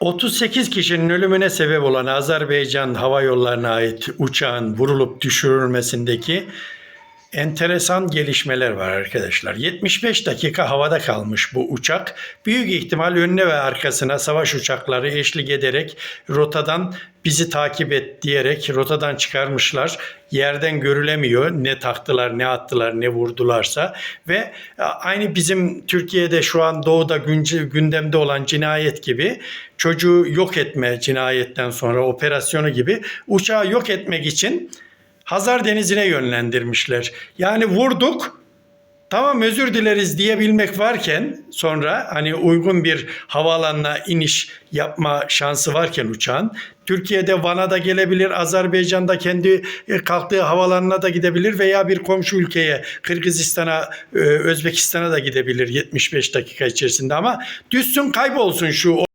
38 kişinin ölümüne sebep olan Azerbaycan Hava Yolları'na ait uçağın vurulup düşürülmesindeki enteresan gelişmeler var arkadaşlar. 75 dakika havada kalmış bu uçak. Büyük ihtimal önüne ve arkasına savaş uçakları eşlik ederek rotadan bizi takip et diyerek rotadan çıkarmışlar. Yerden görülemiyor. Ne taktılar, ne attılar, ne vurdularsa ve aynı bizim Türkiye'de şu an doğuda gündemde olan cinayet gibi çocuğu yok etme cinayetten sonra operasyonu gibi uçağı yok etmek için Hazar Denizi'ne yönlendirmişler. Yani vurduk, tamam özür dileriz diyebilmek varken sonra hani uygun bir havaalanına iniş yapma şansı varken uçağın Türkiye'de Van'a da gelebilir, Azerbaycan'da kendi e, kalktığı havalanına da gidebilir veya bir komşu ülkeye Kırgızistan'a, e, Özbekistan'a da gidebilir 75 dakika içerisinde ama düşsün kaybolsun şu